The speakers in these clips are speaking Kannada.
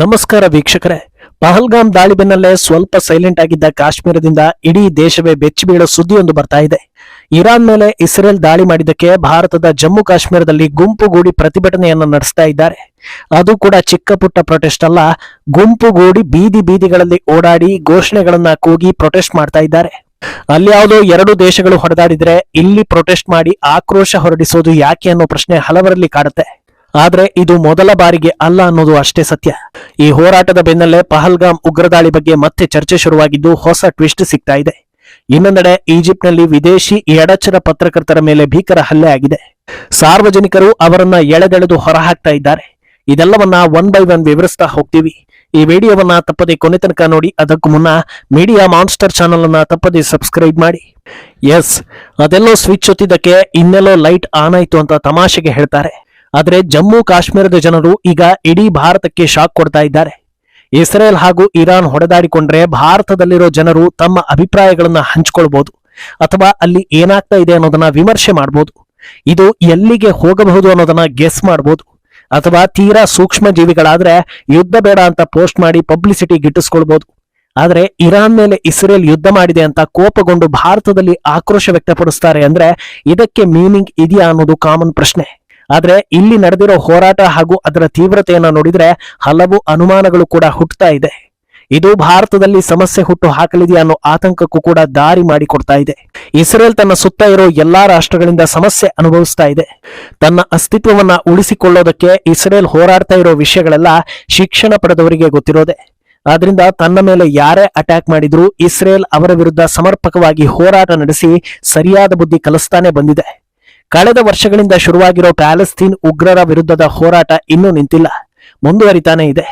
ನಮಸ್ಕಾರ ವೀಕ್ಷಕರೇ. ಪಹಲ್ಗಾಮ್ ದಾಳಿ ಬೆನ್ನಲ್ಲೇ ಸ್ವಲ್ಪ ಸೈಲೆಂಟ್ ಆಗಿದ್ದ ಕಾಶ್ಮೀರದಿಂದ ಇಡೀ ದೇಶವೇ ಬೆಚ್ಚಿ ಬೀಳೋ ಸುದ್ದಿಯೊಂದು ಬರ್ತಾ ಇದೆ. ಇರಾನ್ ಮೇಲೆ ಇಸ್ರೇಲ್ ದಾಳಿ ಮಾಡಿದ್ದಕ್ಕೆ ಭಾರತದ ಜಮ್ಮು ಕಾಶ್ಮೀರದಲ್ಲಿ ಗುಂಪುಗೂಡಿ ಪ್ರತಿಭಟನೆಯನ್ನು ನಡೆಸ್ತಾ ಇದ್ದಾರೆ. ಅದು ಕೂಡ ಚಿಕ್ಕ ಪುಟ್ಟ ಪ್ರೊಟೆಸ್ಟ್ ಅಲ್ಲ ಗುಂಪುಗೂಡಿ ಬೀದಿ ಬೀದಿಗಳಲ್ಲಿ ಓಡಾಡಿ ಘೋಷಣೆಗಳನ್ನ ಕೂಗಿ ಪ್ರೊಟೆಸ್ಟ್ ಮಾಡ್ತಾ ಇದ್ದಾರೆ. ಅಲ್ಯಾವುದೋ ಎರಡು ದೇಶಗಳು ಹೊಡೆದಾಡಿದ್ರೆ ಇಲ್ಲಿ ಪ್ರೊಟೆಸ್ಟ್ ಮಾಡಿ ಆಕ್ರೋಶ ಹೊರಡಿಸೋದು ಯಾಕೆ ಅನ್ನೋ ಪ್ರಶ್ನೆ ಹಲವರಲ್ಲಿ ಕಾಡುತ್ತೆ. ಆದ್ರೆ ಇದು ಮೊದಲ ಬಾರಿಗೆ ಅಲ್ಲ ಅನ್ನೋದು ಅಷ್ಟೇ ಸತ್ಯ. ಈ ಹೋರಾಟದ ಬೆನ್ನಲ್ಲೇ ಪಹಲ್ಗಾಮ್ ಉಗ್ರದಾಳಿ ಬಗ್ಗೆ ಮತ್ತೆ ಚರ್ಚೆ ಶುರುವಾಗಿದ್ದು ಹೊಸ ಟ್ವಿಸ್ಟ್ ಸಿಗ್ತಾ ಇದೆ. ಇನ್ನೊಂದೆಡೆ ಈಜಿಪ್ಟ್ನಲ್ಲಿ ವಿದೇಶಿ ಎಡಚರ ಪತ್ರಕರ್ತರ ಮೇಲೆ ಭೀಕರ ಹಲ್ಲೆ ಆಗಿದೆ. ಸಾರ್ವಜನಿಕರು ಅವರನ್ನ ಎಳೆದೆಳೆದು ಹೊರಹಾಕ್ತಾ ಇದ್ದಾರೆ. ಇದೆಲ್ಲವನ್ನ ಒನ್ ಬೈ ಒನ್ ವಿವರಿಸ್ತಾ ಹೋಗ್ತೀವಿ. ಈ ವಿಡಿಯೋವನ್ನ ತಪ್ಪದೆ ಕೊನೆ ತನಕ ನೋಡಿ, ಅದಕ್ಕೂ ಮುನ್ನ ಮೀಡಿಯಾ ಮಾನ್ಸ್ಟರ್ ಚಾನಲ್ ಅನ್ನ ತಪ್ಪದೆ ಸಬ್ಸ್ಕ್ರೈಬ್ ಮಾಡಿ. ಎಸ್ ಅದೆಲ್ಲೋ ಸ್ವಿಚ್ ಹೊತ್ತಿದ್ದಕ್ಕೆ ಇನ್ನೆಲ್ಲೋ ಲೈಟ್ ಆನ್ ಆಯ್ತು ಅಂತ ತಮಾಷೆಗೆ ಹೇಳ್ತಾರೆ. ಆದ್ರೆ ಜಮ್ಮು ಕಾಶ್ಮೀರದ ಜನರು ಈಗ ಇಡೀ ಭಾರತಕ್ಕೆ ಶಾಕ್ ಕೊಡ್ತಾ ಇದ್ದಾರೆ. ಇಸ್ರೇಲ್ ಹಾಗೂ ಇರಾನ್ ಹೊಡೆದಾಡಿಕೊಂಡ್ರೆ ಭಾರತದಲ್ಲಿರೋ ಜನರು ತಮ್ಮ ಅಭಿಪ್ರಾಯಗಳನ್ನ ಹಂಚಿಕೊಳ್ಬಹುದು ಅಥವಾ ಅಲ್ಲಿ ಏನಾಗ್ತಾ ಇದೆ ಅನ್ನೋದನ್ನ ವಿಮರ್ಶೆ ಮಾಡಬಹುದು ಇದು ಎಲ್ಲಿಗೆ ಹೋಗಬಹುದು ಅನ್ನೋದನ್ನ ಗೆಸ್ ಮಾಡಬಹುದು ಅಥವಾ ತೀರಾ ಸೂಕ್ಷ್ಮ ಜೀವಿಗಳಾದ್ರೆ ಯುದ್ಧ ಬೇಡ ಅಂತ ಪೋಸ್ಟ್ ಮಾಡಿ ಪಬ್ಲಿಸಿಟಿ ಗಿಟ್ಟಿಸ್ಕೊಳ್ಬಹುದು ಆದ್ರೆ ಇರಾನ್ ಮೇಲೆ ಇಸ್ರೇಲ್ ಯುದ್ಧ ಮಾಡಿದೆ ಅಂತ ಕೋಪಗೊಂಡು ಭಾರತದಲ್ಲಿ ಆಕ್ರೋಶ ವ್ಯಕ್ತಪಡಿಸ್ತಾರೆ ಅಂದ್ರೆ ಇದಕ್ಕೆ ಮೀನಿಂಗ್ ಇದೆಯಾ ಅನ್ನೋದು ಕಾಮನ್ ಪ್ರಶ್ನೆ. ಆದ್ರೆ ಇಲ್ಲಿ ನಡೆದಿರೋ ಹೋರಾಟ ಹಾಗೂ ಅದರ ತೀವ್ರತೆಯನ್ನು ನೋಡಿದ್ರೆ ಹಲವು ಅನುಮಾನಗಳು ಕೂಡ ಹುಟ್ಟುತ್ತಾ ಇದೆ. ಇದು ಭಾರತದಲ್ಲಿ ಸಮಸ್ಯೆ ಹುಟ್ಟು ಹಾಕಲಿದೆಯಾ ಅನ್ನೋ ಆತಂಕಕ್ಕೂ ಕೂಡ ದಾರಿ ಮಾಡಿಕೊಡ್ತಾ ಇದೆ. ಇಸ್ರೇಲ್ ತನ್ನ ಸುತ್ತ ಇರೋ ಎಲ್ಲಾ ರಾಷ್ಟ್ರಗಳಿಂದ ಸಮಸ್ಯೆ ಅನುಭವಿಸ್ತಾ ಇದೆ. ತನ್ನ ಅಸ್ತಿತ್ವವನ್ನ ಉಳಿಸಿಕೊಳ್ಳೋದಕ್ಕೆ ಇಸ್ರೇಲ್ ಹೋರಾಡ್ತಾ ಇರೋ ವಿಷಯಗಳೆಲ್ಲ ಶಿಕ್ಷಣ ಪಡೆದವರಿಗೆ ಗೊತ್ತಿರೋದೆ. ಆದ್ರಿಂದ ತನ್ನ ಮೇಲೆ ಯಾರೇ ಅಟ್ಯಾಕ್ ಮಾಡಿದ್ರು ಇಸ್ರೇಲ್ ಅವರ ವಿರುದ್ಧ ಸಮರ್ಪಕವಾಗಿ ಹೋರಾಟ ನಡೆಸಿ ಸರಿಯಾದ ಬುದ್ಧಿ ಕಲಿಸ್ತಾನೆ ಬಂದಿದೆ. ಕಳೆದ ವರ್ಷಗಳಿಂದ ಶುರುವಾಗಿರೋ ಪ್ಯಾಲೆಸ್ತೀನ್ ಉಗ್ರರ ವಿರುದ್ಧದ ಹೋರಾಟ ಇನ್ನೂ ನಿಂತಿಲ್ಲ. ಮುಂದುವರಿತಾನೆ ಇದೆ.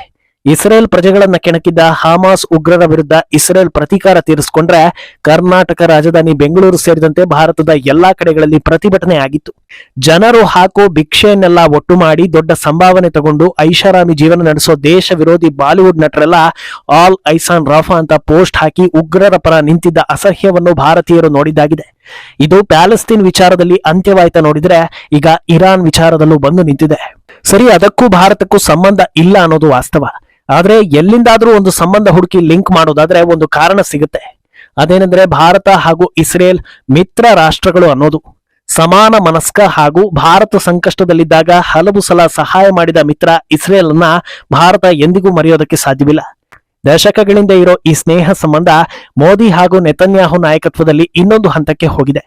ಇಸ್ರೇಲ್ ಪ್ರಜೆಗಳನ್ನ ಕೆಣಕಿದ್ದ ಹಾಮಾಸ್ ಉಗ್ರರ ವಿರುದ್ಧ ಇಸ್ರೇಲ್ ಪ್ರತೀಕಾರ ತೀರಿಸಿಕೊಂಡ್ರೆ ಕರ್ನಾಟಕ ರಾಜಧಾನಿ ಬೆಂಗಳೂರು ಸೇರಿದಂತೆ ಭಾರತದ ಎಲ್ಲಾ ಕಡೆಗಳಲ್ಲಿ ಪ್ರತಿಭಟನೆ ಆಗಿತ್ತು. ಜನರು ಹಾಕೋ ಭಿಕ್ಷೆಯನ್ನೆಲ್ಲ ಒಟ್ಟು ಮಾಡಿ ದೊಡ್ಡ ಸಂಭಾವನೆ ತಗೊಂಡು ಐಷಾರಾಮಿ ಜೀವನ ನಡೆಸೋ ದೇಶ ವಿರೋಧಿ ಬಾಲಿವುಡ್ ನಟರೆಲ್ಲ ಆಲ್ ಐಸಾನ್ ರಾಫಾ ಅಂತ ಪೋಸ್ಟ್ ಹಾಕಿ ಉಗ್ರರ ಪರ ನಿಂತಿದ್ದ ಅಸಹ್ಯವನ್ನು ಭಾರತೀಯರು ನೋಡಿದ್ದಾಗಿದೆ. ಇದು ಪ್ಯಾಲೆಸ್ತೀನ್ ವಿಚಾರದಲ್ಲಿ ಅಂತ್ಯವಾಯ್ತ ನೋಡಿದ್ರೆ ಈಗ ಇರಾನ್ ವಿಚಾರದಲ್ಲೂ ಬಂದು ನಿಂತಿದೆ. ಸರಿ, ಅದಕ್ಕೂ ಭಾರತಕ್ಕೂ ಸಂಬಂಧ ಇಲ್ಲ ಅನ್ನೋದು ವಾಸ್ತವ. ಆದ್ರೆ ಎಲ್ಲಿಂದಾದ್ರೂ ಒಂದು ಸಂಬಂಧ ಹುಡುಕಿ ಲಿಂಕ್ ಮಾಡೋದಾದ್ರೆ ಒಂದು ಕಾರಣ ಸಿಗುತ್ತೆ. ಅದೇನೆಂದ್ರೆ ಭಾರತ ಹಾಗೂ ಇಸ್ರೇಲ್ ಮಿತ್ರ ರಾಷ್ಟ್ರಗಳು ಅನ್ನೋದು. ಸಮಾನ ಮನಸ್ಕ ಹಾಗೂ ಭಾರತ ಸಂಕಷ್ಟದಲ್ಲಿದ್ದಾಗ ಹಲವು ಸಲ ಸಹಾಯ ಮಾಡಿದ ಮಿತ್ರ ಇಸ್ರೇಲ್ ಅನ್ನ ಭಾರತ ಎಂದಿಗೂ ಮರೆಯೋದಕ್ಕೆ ಸಾಧ್ಯವಿಲ್ಲ. ದಶಕಗಳಿಂದ ಇರೋ ಈ ಸ್ನೇಹ ಸಂಬಂಧ ಮೋದಿ ಹಾಗೂ ನೆತನ್ಯಾಹು ನಾಯಕತ್ವದಲ್ಲಿ ಇನ್ನೊಂದು ಹಂತಕ್ಕೆ ಹೋಗಿದೆ.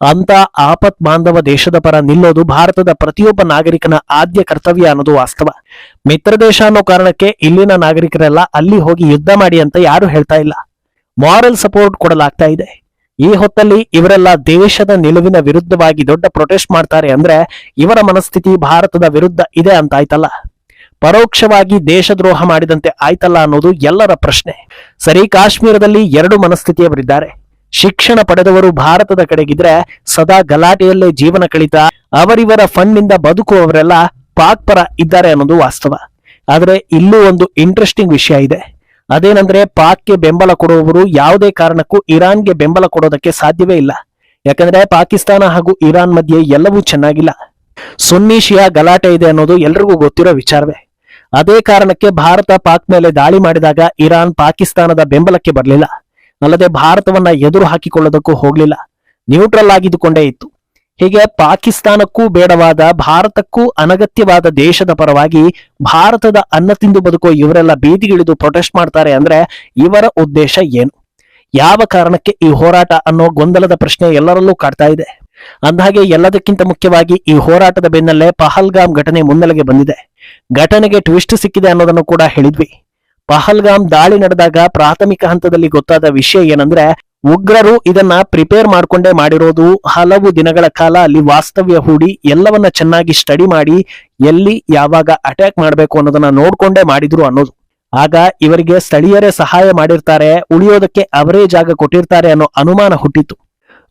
ಅಂತ ಆಪತ್ ಬಾಂಧವ ದೇಶದ ಪರ ನಿಲ್ಲೋದು ಭಾರತದ ಪ್ರತಿಯೊಬ್ಬ ನಾಗರಿಕನ ಆದ್ಯ ಕರ್ತವ್ಯ ಅನ್ನೋದು ವಾಸ್ತವ. ಮಿತ್ರ ದೇಶ ಅನ್ನೋ ಕಾರಣಕ್ಕೆ ಇಲ್ಲಿನ ನಾಗರಿಕರೆಲ್ಲ ಅಲ್ಲಿ ಹೋಗಿ ಯುದ್ಧ ಮಾಡಿ ಅಂತ ಯಾರು ಹೇಳ್ತಾ ಇಲ್ಲ. ಮಾರಲ್ ಸಪೋರ್ಟ್ ಕೊಡಲಾಗ್ತಾ ಇದೆ. ಈ ಹೊತ್ತಲ್ಲಿ ಇವರೆಲ್ಲ ದೇಶದ ನಿಲುವಿನ ವಿರುದ್ಧವಾಗಿ ದೊಡ್ಡ ಪ್ರೊಟೆಸ್ಟ್ ಮಾಡ್ತಾರೆ ಅಂದ್ರೆ ಇವರ ಮನಸ್ಥಿತಿ ಭಾರತದ ವಿರುದ್ಧ ಇದೆ ಅಂತ ಆಯ್ತಲ್ಲ. ಪರೋಕ್ಷವಾಗಿ ದೇಶದ್ರೋಹ ಮಾಡಿದಂತೆ ಆಯ್ತಲ್ಲ ಅನ್ನೋದು ಎಲ್ಲರ ಪ್ರಶ್ನೆ. ಸರಿ, ಕಾಶ್ಮೀರದಲ್ಲಿ ಎರಡು ಮನಸ್ಥಿತಿಯವರಿದ್ದಾರೆ. ಶಿಕ್ಷಣ ಪಡೆದವರು ಭಾರತದ ಕಡೆಗಿದ್ರೆ ಸದಾ ಗಲಾಟೆಯಲ್ಲೇ ಜೀವನ ಕಳಿತ ಅವರಿವರ ಫಂಡ್ನಿಂದ ಬದುಕುವವರೆಲ್ಲ ಪಾಕ್ ಪರ ಇದ್ದಾರೆ ಅನ್ನೋದು ವಾಸ್ತವ. ಆದ್ರೆ ಇಲ್ಲೂ ಒಂದು ಇಂಟ್ರೆಸ್ಟಿಂಗ್ ವಿಷಯ ಇದೆ. ಅದೇನಂದ್ರೆ ಪಾಕ್ಗೆ ಬೆಂಬಲ ಕೊಡುವವರು ಯಾವುದೇ ಕಾರಣಕ್ಕೂ ಇರಾನ್ಗೆ ಬೆಂಬಲ ಕೊಡೋದಕ್ಕೆ ಸಾಧ್ಯವೇ ಇಲ್ಲ. ಯಾಕಂದ್ರೆ ಪಾಕಿಸ್ತಾನ ಹಾಗೂ ಇರಾನ್ ಮಧ್ಯೆ ಎಲ್ಲವೂ ಚೆನ್ನಾಗಿಲ್ಲ. ಸುನ್ನಿ ಶಿಯಾ ಗಲಾಟೆ ಇದೆ ಅನ್ನೋದು ಎಲ್ರಿಗೂ ಗೊತ್ತಿರೋ ವಿಚಾರವೇ. ಅದೇ ಕಾರಣಕ್ಕೆ ಭಾರತ ಪಾಕ್ ಮೇಲೆ ದಾಳಿ ಮಾಡಿದಾಗ ಇರಾನ್ ಪಾಕಿಸ್ತಾನದ ಬೆಂಬಲಕ್ಕೆ ಬರಲಿಲ್ಲ. ಅಲ್ಲದೆ ಭಾರತವನ್ನ ಎದುರು ಹಾಕಿಕೊಳ್ಳೋದಕ್ಕೂ ಹೋಗ್ಲಿಲ್ಲ. ನ್ಯೂಟ್ರಲ್ ಆಗಿದ್ದುಕೊಂಡೇ ಇತ್ತು. ಹೀಗೆ ಪಾಕಿಸ್ತಾನಕ್ಕೂ ಬೇಡವಾದ, ಭಾರತಕ್ಕೂ ಅನಗತ್ಯವಾದ ದೇಶದ ಪರವಾಗಿ ಭಾರತದ ಅನ್ನ ತಿಂದು ಬದುಕೋ ಇವರೆಲ್ಲ ಬೀದಿಗಿಳಿದು ಪ್ರೊಟೆಸ್ಟ್ ಮಾಡ್ತಾರೆ ಅಂದ್ರೆ ಇವರ ಉದ್ದೇಶ ಏನು? ಯಾವ ಕಾರಣಕ್ಕೆ ಈ ಹೋರಾಟ ಅನ್ನೋ ಗೊಂದಲದ ಪ್ರಶ್ನೆ ಎಲ್ಲರಲ್ಲೂ ಕಾಡ್ತಾ ಇದೆ. ಅಂದಹಾಗೆ ಎಲ್ಲದಕ್ಕಿಂತ ಮುಖ್ಯವಾಗಿ ಈ ಹೋರಾಟದ ಬೆನ್ನಲ್ಲೇ ಪಹಲ್ಗಾಮ್ ಘಟನೆ ಮುನ್ನೆಲೆಗೆ ಬಂದಿದೆ. ಘಟನೆಗೆ ಟ್ವಿಸ್ಟ್ ಸಿಕ್ಕಿದೆ ಅನ್ನೋದನ್ನು ಕೂಡ ಹೇಳಿದ್ವಿ. ಪಹಲ್ಗಾಮ್ ದಾಳಿ ನಡೆದಾಗ ಪ್ರಾಥಮಿಕ ಹಂತದಲ್ಲಿ ಗೊತ್ತಾದ ವಿಷಯ ಏನಂದ್ರೆ, ಉಗ್ರರು ಇದನ್ನ ಪ್ರಿಪೇರ್ ಮಾಡ್ಕೊಂಡೇ ಮಾಡಿರೋದು ಹಲವು ದಿನಗಳ ಕಾಲ ಅಲ್ಲಿ ವಾಸ್ತವ್ಯ ಹೂಡಿ ಎಲ್ಲವನ್ನ ಚೆನ್ನಾಗಿ ಸ್ಟಡಿ ಮಾಡಿ ಎಲ್ಲಿ ಯಾವಾಗ ಅಟ್ಯಾಕ್ ಮಾಡಬೇಕು ಅನ್ನೋದನ್ನ ನೋಡ್ಕೊಂಡೇ ಮಾಡಿದ್ರು ಅನ್ನೋದು. ಆಗ ಇವರಿಗೆ ಸ್ಥಳೀಯರೇ ಸಹಾಯ ಮಾಡಿರ್ತಾರೆ, ಉಳಿಯೋದಕ್ಕೆ ಅವರೇ ಜಾಗ ಕೊಟ್ಟಿರ್ತಾರೆ ಅನ್ನೋ ಅನುಮಾನ ಹುಟ್ಟಿತ್ತು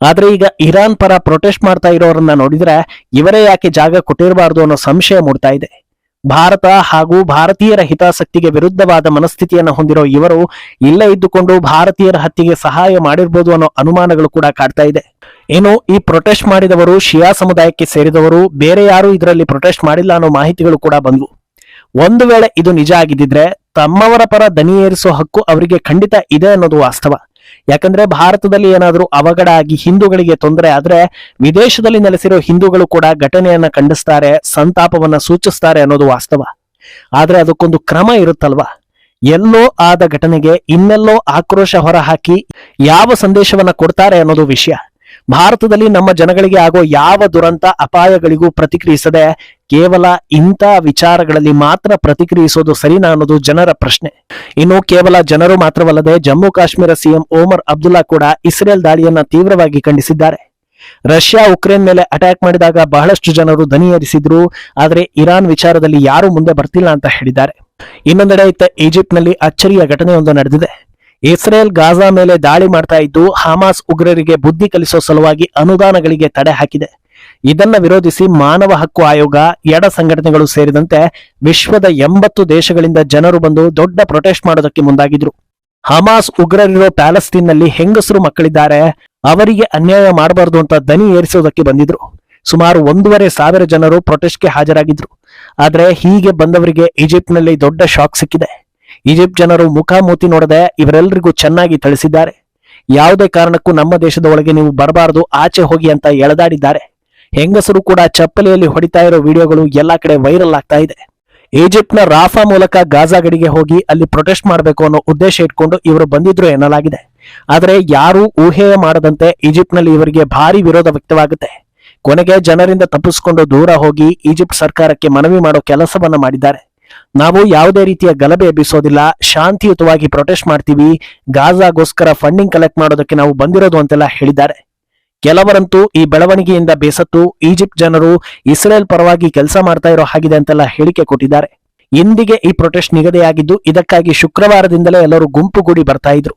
ಆದ್ರೆ ಈಗ ಇರಾನ್ ಪರ ಪ್ರೊಟೆಸ್ಟ್ ಮಾಡ್ತಾ ಇರೋರನ್ನ ನೋಡಿದ್ರೆ ಇವರೇ ಯಾಕೆ ಜಾಗ ಕೊಟ್ಟಿರಬಾರ್ದು ಅನ್ನೋ ಸಂಶಯ ಮೂಡ್ತಾ ಇದೆ. ಭಾರತ ಹಾಗೂ ಭಾರತೀಯರ ಹಿತಾಸಕ್ತಿಗೆ ವಿರುದ್ಧವಾದ ಮನಸ್ಥಿತಿಯನ್ನು ಹೊಂದಿರೋ ಇವರು ಇಲ್ಲೇ ಇದ್ದುಕೊಂಡು ಭಾರತೀಯರ ಹತ್ಯೆಗೆ ಸಹಾಯ ಮಾಡಿರ್ಬೋದು ಅನ್ನೋ ಅನುಮಾನಗಳು ಕೂಡ ಕಾಡ್ತಾ ಇದೆ. ಏನು, ಈ ಪ್ರೊಟೆಸ್ಟ್ ಮಾಡಿದವರು ಶಿಯಾ ಸಮುದಾಯಕ್ಕೆ ಸೇರಿದವರು, ಬೇರೆ ಯಾರು ಇದರಲ್ಲಿ ಪ್ರೊಟೆಸ್ಟ್ ಮಾಡಿಲ್ಲ ಅನ್ನೋ ಮಾಹಿತಿಗಳು ಕೂಡ ಬಂದ್ವು. ಒಂದು ವೇಳೆ ಇದು ನಿಜ ಆಗಿದ್ದಿದ್ರೆ ತಮ್ಮವರ ಪರ ದನಿ ಏರಿಸೋ ಹಕ್ಕು ಅವರಿಗೆ ಖಂಡಿತ ಇದೆ ಅನ್ನೋದು ವಾಸ್ತವ. ಯಾಕಂದ್ರೆ ಭಾರತದಲ್ಲಿ ಏನಾದರೂ ಅವಘಡ ಆಗಿ ಹಿಂದೂಗಳಿಗೆ ತೊಂದರೆ ಆದ್ರೆ ವಿದೇಶದಲ್ಲಿ ನೆಲೆಸಿರೋ ಹಿಂದೂಗಳು ಕೂಡ ಘಟನೆಯನ್ನ ಖಂಡಿಸ್ತಾರೆ, ಸಂತಾಪವನ್ನ ಸೂಚಿಸ್ತಾರೆ ಅನ್ನೋದು ವಾಸ್ತವ. ಆದ್ರೆ ಅದಕ್ಕೊಂದು ಕ್ರಮ ಇರುತ್ತಲ್ವಾ? ಎಲ್ಲೋ ಆದ ಘಟನೆಗೆ ಇನ್ನೆಲ್ಲೋ ಆಕ್ರೋಶ ಹೊರಹಾಕಿ ಯಾವ ಸಂದೇಶವನ್ನ ಕೊಡ್ತಾರೆ ಅನ್ನೋದು ವಿಷಯ. ಭಾರತದಲ್ಲಿ ನಮ್ಮ ಜನಗಳಿಗೆ ಆಗೋ ಯಾವ ದುರಂತ, ಅಪಾಯಗಳಿಗೂ ಪ್ರತಿಕ್ರಿಯಿಸದೆ ಕೇವಲ ಇಂಥ ವಿಚಾರಗಳಲ್ಲಿ ಮಾತ್ರ ಪ್ರತಿಕ್ರಿಯಿಸೋದು ಸರಿನಾ ಅನ್ನೋದು ಜನರ ಪ್ರಶ್ನೆ. ಇನ್ನು ಕೇವಲ ಜನರು ಮಾತ್ರವಲ್ಲದೆ ಜಮ್ಮು ಕಾಶ್ಮೀರ ಸಿಎಂ ಓಮರ್ ಅಬ್ದುಲ್ಲಾ ಕೂಡ ಇಸ್ರೇಲ್ ದಾಳಿಯನ್ನ ತೀವ್ರವಾಗಿ ಖಂಡಿಸಿದ್ದಾರೆ. ರಷ್ಯಾ ಉಕ್ರೇನ್ ಮೇಲೆ ಅಟ್ಯಾಕ್ ಮಾಡಿದಾಗ ಬಹಳಷ್ಟು ಜನರು ದನಿ ಆದರೆ ಇರಾನ್ ವಿಚಾರದಲ್ಲಿ ಯಾರು ಮುಂದೆ ಬರ್ತಿಲ್ಲ ಅಂತ ಹೇಳಿದ್ದಾರೆ. ಇನ್ನೊಂದೆಡೆ ಇತ್ತ ಈಜಿಪ್ಟ್ನಲ್ಲಿ ಅಚ್ಚರಿಯ ಘಟನೆಯೊಂದು ನಡೆದಿದೆ. ಇಸ್ರೇಲ್ ಗಾಜಾ ಮೇಲೆ ದಾಳಿ ಮಾಡ್ತಾ ಇದ್ದು, ಹಮಾಸ್ ಉಗ್ರರಿಗೆ ಬುದ್ಧಿ ಕಲಿಸೋ ಸಲುವಾಗಿ ಅನುದಾನಗಳಿಗೆ ತಡೆ ಹಾಕಿದೆ. ಇದನ್ನ ವಿರೋಧಿಸಿ ಮಾನವ ಹಕ್ಕು ಆಯೋಗ ಎಡ ಸಂಘಟನೆಗಳು ಸೇರಿದಂತೆ ವಿಶ್ವದ ಎಂಬತ್ತು ದೇಶಗಳಿಂದ ಜನರು ಬಂದು ದೊಡ್ಡ ಪ್ರೊಟೆಸ್ಟ್ ಮಾಡೋದಕ್ಕೆ ಮುಂದಾಗಿದ್ರು. ಹಮಾಸ್ ಉಗ್ರರಿರೋ ಪ್ಯಾಲೆಸ್ತೀನ್ನಲ್ಲಿ ಹೆಂಗಸರು ಮಕ್ಕಳಿದ್ದಾರೆ, ಅವರಿಗೆ ಅನ್ಯಾಯ ಮಾಡಬಾರದು ಅಂತ ದನಿ ಏರಿಸೋದಕ್ಕೆ ಬಂದಿದ್ರು. ಸುಮಾರು ಒಂದೂವರೆ ಸಾವಿರ ಜನರು ಪ್ರೊಟೆಸ್ಟ್ಗೆ ಹಾಜರಾಗಿದ್ರು. ಆದ್ರೆ ಹೀಗೆ ಬಂದವರಿಗೆ ಈಜಿಪ್ಟ್ನಲ್ಲಿ ದೊಡ್ಡ ಶಾಕ್ ಸಿಕ್ಕಿದೆ. ಈಜಿಪ್ಟ್ ಜನರು ಮುಖಾಮೂತಿ ನೋಡದೆ ಇವರೆಲ್ಲರಿಗೂ ಚೆನ್ನಾಗಿ ತಿಳಿಸಿದ್ದಾರೆ ಯಾವುದೇ ಕಾರಣಕ್ಕೂ ನಮ್ಮ ದೇಶದ ಒಳಗೆ ನೀವು ಬರಬಾರದು, ಆಚೆ ಹೋಗಿ ಅಂತ ಎಳೆದಾಡಿದ್ದಾರೆ. ಹೆಂಗಸರು ಕೂಡ ಚಪ್ಪಲಿಯಲ್ಲಿ ಹೊಡಿತಾ ಇರೋ ವಿಡಿಯೋಗಳು ಎಲ್ಲಾ ಕಡೆ ವೈರಲ್ ಆಗ್ತಾ ಇದೆ. ಈಜಿಪ್ಟ್ನ ರಾಫಾ ಮೂಲಕ ಗಾಜಾ ಗಡಿಗೆ ಹೋಗಿ ಅಲ್ಲಿ ಪ್ರೊಟೆಸ್ಟ್ ಮಾಡಬೇಕು ಅನ್ನೋ ಉದ್ದೇಶ ಇಟ್ಕೊಂಡು ಇವರು ಬಂದಿದ್ರು ಎನ್ನಲಾಗಿದೆ. ಆದರೆ ಯಾರು ಊಹೆಯ ಮಾಡದಂತೆ ಈಜಿಪ್ಟ್ನಲ್ಲಿ ಇವರಿಗೆ ಭಾರಿ ವಿರೋಧ ವ್ಯಕ್ತವಾಗುತ್ತೆ. ಕೊನೆಗೆ ಜನರಿಂದ ತಪ್ಪಿಸಿಕೊಂಡು ದೂರ ಹೋಗಿ ಈಜಿಪ್ಟ್ ಸರ್ಕಾರಕ್ಕೆ ಮನವಿ ಮಾಡೋ ಕೆಲಸವನ್ನ ಮಾಡಿದ್ದಾರೆ. ನಾವು ಯಾವುದೇ ರೀತಿಯ ಗಲಭೆ ಎಬ್ಬಿಸೋದಿಲ್ಲ, ಶಾಂತಿಯುತವಾಗಿ ಪ್ರೊಟೆಸ್ಟ್ ಮಾಡ್ತೀವಿ, ಗಾಜಾಗೋಸ್ಕರ ಫಂಡಿಂಗ್ ಕಲೆಕ್ಟ್ ಮಾಡೋದಕ್ಕೆ ನಾವು ಬಂದಿರೋದು ಅಂತೆಲ್ಲ ಹೇಳಿದ್ದಾರೆ. ಕೆಲವರಂತೂ ಈ ಬೆಳವಣಿಗೆಯಿಂದ ಬೇಸತ್ತು ಈಜಿಪ್ಟ್ ಜನರು ಇಸ್ರೇಲ್ ಪರವಾಗಿ ಕೆಲಸ ಮಾಡ್ತಾ ಇರೋ ಹಾಗಿದೆ ಅಂತೆಲ್ಲ ಹೇಳಿಕೆ ಕೊಟ್ಟಿದ್ದಾರೆ. ಇಂದಿಗೆ ಈ ಪ್ರೊಟೆಸ್ಟ್ ನಿಗದಿಯಾಗಿದ್ದು ಇದಕ್ಕಾಗಿ ಶುಕ್ರವಾರದಿಂದಲೇ ಎಲ್ಲರೂ ಗುಂಪುಗೂಡಿ ಬರ್ತಾ ಇದ್ರು.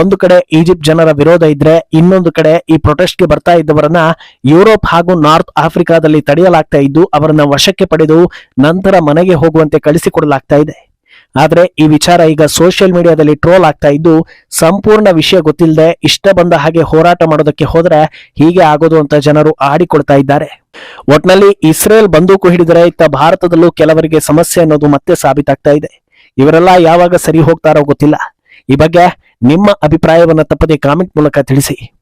ಒಂದು ಕಡೆ ಈಜಿಪ್ಟ್ ಜನರ ವಿರೋಧ ಇದ್ರೆ ಇನ್ನೊಂದು ಕಡೆ ಈ ಪ್ರೊಟೆಸ್ಟ್ಗೆ ಬರ್ತಾ ಇದ್ದವರನ್ನ ಯುರೋಪ್ ಹಾಗೂ ನಾರ್ತ್ ಆಫ್ರಿಕಾದಲ್ಲಿ ತಡೆಯಲಾಗ್ತಾ ಇದ್ದು ಅವರನ್ನ ವಶಕ್ಕೆ ಪಡೆದು ನಂತರ ಮನೆಗೆ ಹೋಗುವಂತೆ ಕಳಿಸಿಕೊಡಲಾಗ್ತಾ ಇದೆ. ಆದ್ರೆ ಈ ವಿಚಾರ ಈಗ ಸೋಷಿಯಲ್ ಮೀಡಿಯಾದಲ್ಲಿ ಟ್ರೋಲ್ ಆಗ್ತಾ ಇದ್ದು ಸಂಪೂರ್ಣ ವಿಷಯ ಗೊತ್ತಿಲ್ಲದೆ ಇಷ್ಟ ಬಂದ ಹಾಗೆ ಹೋರಾಟ ಮಾಡೋದಕ್ಕೆ ಹೋದ್ರೆ ಹೀಗೆ ಆಗೋದು ಅಂತ ಜನರು ಆಡಿಕೊಳ್ತಾ ಇದ್ದಾರೆ. ಒಟ್ನಲ್ಲಿ ಇಸ್ರೇಲ್ ಬಂದೂಕು ಹಿಡಿದರೆ ಇತ್ತ ಭಾರತದಲ್ಲೂ ಕೆಲವರಿಗೆ ಸಮಸ್ಯೆ ಅನ್ನೋದು ಮತ್ತೆ ಸಾಬೀತಾಗ್ತಾ ಇದೆ. ಇವರೆಲ್ಲ ಯಾವಾಗ ಸರಿ ಹೋಗ್ತಾರೋ ಗೊತ್ತಿಲ್ಲ. ಈ ಬಗ್ಗೆ ನಿಮ್ಮ ಅಭಿಪ್ರಾಯವನ್ನು ತಪ್ಪದೆ ಕಾಮೆಂಟ್ ಮೂಲಕ ತಿಳಿಸಿ.